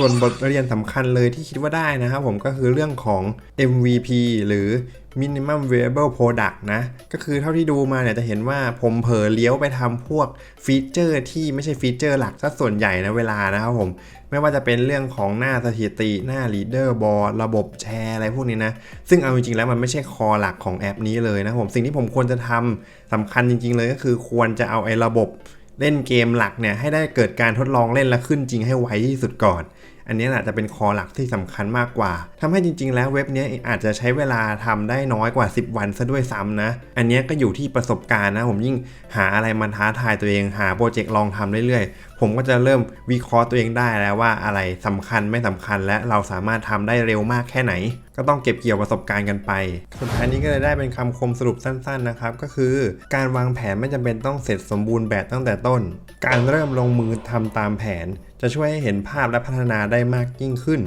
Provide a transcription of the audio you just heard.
ส่วนบทเรียนสำคัญเลยที่คิดว่าได้นะครับผมก็คือเรื่องของ MVP หรือ Minimum Viable Product นะ ก็คือเท่าที่ดูมาเนี่ยจะเห็นว่าผมเผลอเลี้ยวไปทำพวกฟีเจอร์ที่ไม่ใช่ฟีเจอร์หลักซะส่วนใหญ่นะเวลานะครับผม ไม่ว่าจะเป็นเรื่องของหน้าสถิติ หน้า Leader Board ระบบแชร์อะไรพวกนี้นะ ซึ่งเอาจริงๆแล้วมันไม่ใช่คอหลักของแอปนี้เลยนะผม สิ่งที่ผมควรจะทำสำคัญจริงๆเลยก็คือควรจะเอาไอ้ระบบ เล่นเกมหลักเนี่ยให้ได้เกิดการทดลองเล่นและขึ้นจริงให้ไวที่สุดก่อน อันนี้อาจจะเป็นคอหลักที่สำคัญมากกว่าทำให้จริง ๆ แล้วเว็บนี้อาจจะใช้เวลาทำได้น้อยกว่า 10 วันซะด้วยซ้ำนะ อันนี้ก็อยู่ที่ประสบการณ์นะ ผมยิ่งหาอะไรมาท้าทายตัวเองหาโปรเจกต์ลองทำเรื่อยๆ ผมก็จะเริ่มวิเคราะห์ตัวเองได้แล้วว่าอะไรสำคัญไม่สำคัญ และเราสามารถทำได้เร็วมากแค่ไหน ก็ต้องเก็บเกี่ยวประสบการณ์กันไป สุดท้ายนี้ก็เลยได้เป็นคำคมสรุปสั้น ๆนะครับ ก็คือการวางแผนไม่จำเป็นต้องเสร็จสมบูรณ์แบบตั้งแต่ต้น การเริ่มลงมือทำตามแผน จะช่วยให้เห็นภาพและพัฒนาได้มากยิ่งขึ้น